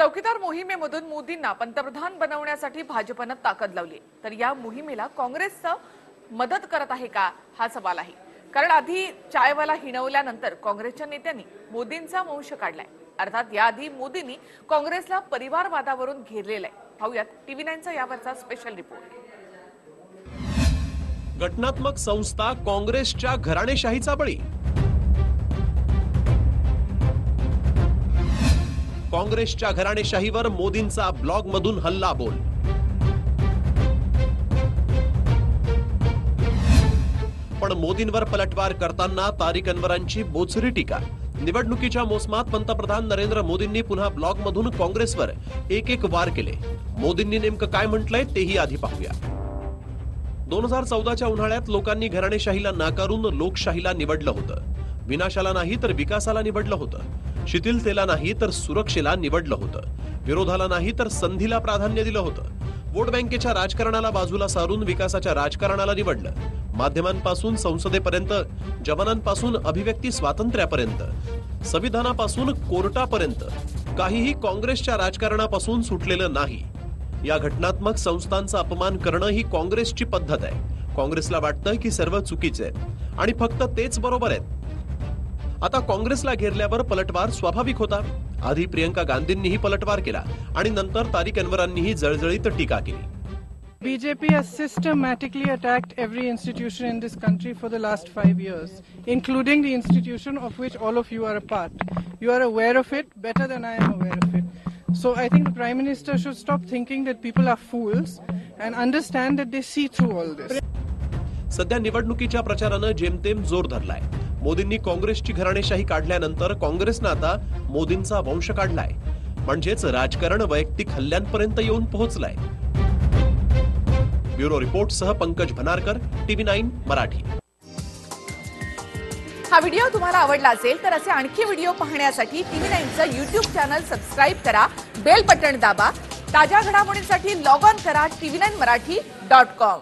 चौकीदार मोहिमेमधून मोदींना पंतप्रधान बनवण्यासाठी भाजपनं ताकद लावली. तर या मोहिमेला काँग्रेसचं मदत करत आहे का? हा सवाल आहे. कारण आधी चायवाला हिणवल्यानंतर काँग्रेसच्या नेत्यांनी मोदींचा वंश काढलाय. अर्थात याआधी मोदींनी काँग्रेसला परिवारवादावरून घेरलेलं आहे. पाहूयात टीव्ही नाईनचा यावरचा स्पेशल रिपोर्ट घटनात्मक संस्था काँग्रेसच्या घराणेशाहीचा बळी. काँग्रेसच्या घराणेशाहीवर मोदींचा ब्लॉग मधून हल्ला बोल पण मोदींवर पलटवार करताना तारिक अनवरांची बोचरी टीका. निवडणुकीच्या मोसमात पंतप्रधान नरेंद्र मोदींनी पुन्हा ब्लॉग मधून काँग्रेसवर एक एक वार केले. मोदींनी नेमकं काय म्हटलंय तेही आधी पाहूया. दोन हजार चौदाच्या उन्हाळ्यात लोकांनी घराणेशाहीला नाकारून लोकशाहीला निवडलं होतं. विनाशाला नाही तर विकासाला निवडलं होतं. शिथिलतेला नाही तर सुरक्षेला निवडलं होतं. विरोधाला नाही तर संधीला प्राधान्य दिलं होतं. वोट बँकेच्या राजकारणाला बाजूला सारून विकासाच्या राजकारणाला निवडलं. माध्यमांपासून संसदेपर्यंत जवानांपासून अभिव्यक्ती स्वातंत्र्यापर्यंत संविधानापासून कोर्टापर्यंत काहीही काँग्रेसच्या राजकारणापासून सुटलेलं नाही. या घटनात्मक संस्थांचा अपमान करणं ही काँग्रेसची पद्धत आहे. काँग्रेसला वाटतं की सर्व चुकीचे आहेत आणि फक्त तेच बरोबर आहेत. आता काँग्रेसला घेरल्यावर पलटवार स्वाभाविक होता आधी प्रियंका गांधींनीही पलटवार केला आणि नंतर तारिक अनवरांनीही जळजळीत टीका केली BJP has systematically attacked every institution in this country for the last five years, including the institution of which all of you are a part. You are aware of it better than I am aware of it. So I think the Prime Minister should stop thinking that people are fools and understand that they see through all this. सध्या निवडणुकीच्या प्रचारानं जेमतेम जोर धरलाय मोदींनी काँग्रेसची घराणेशाही काढल्यानंतर काँग्रेसनं आता मोदींचा वंश काढलाय. म्हणजेच राजकारण वैयक्तिक हल्ल्यांपर्यंत येऊन पोहोचलाय. ब्युरो रिपोर्टसह पंकज भनारकर टीव्ही नाईन मराठी. हा व्हिडिओ तुम्हाला आवडला असेल तर असे आणखी व्हिडिओ पाहण्यासाठी टीव्ही नाईनचं युट्यूब चॅनल सबस्क्राईब करा बेल बटन दाबा ताज्या घडामोडींसाठी लॉग ऑन करा TV nine Marathi dot com.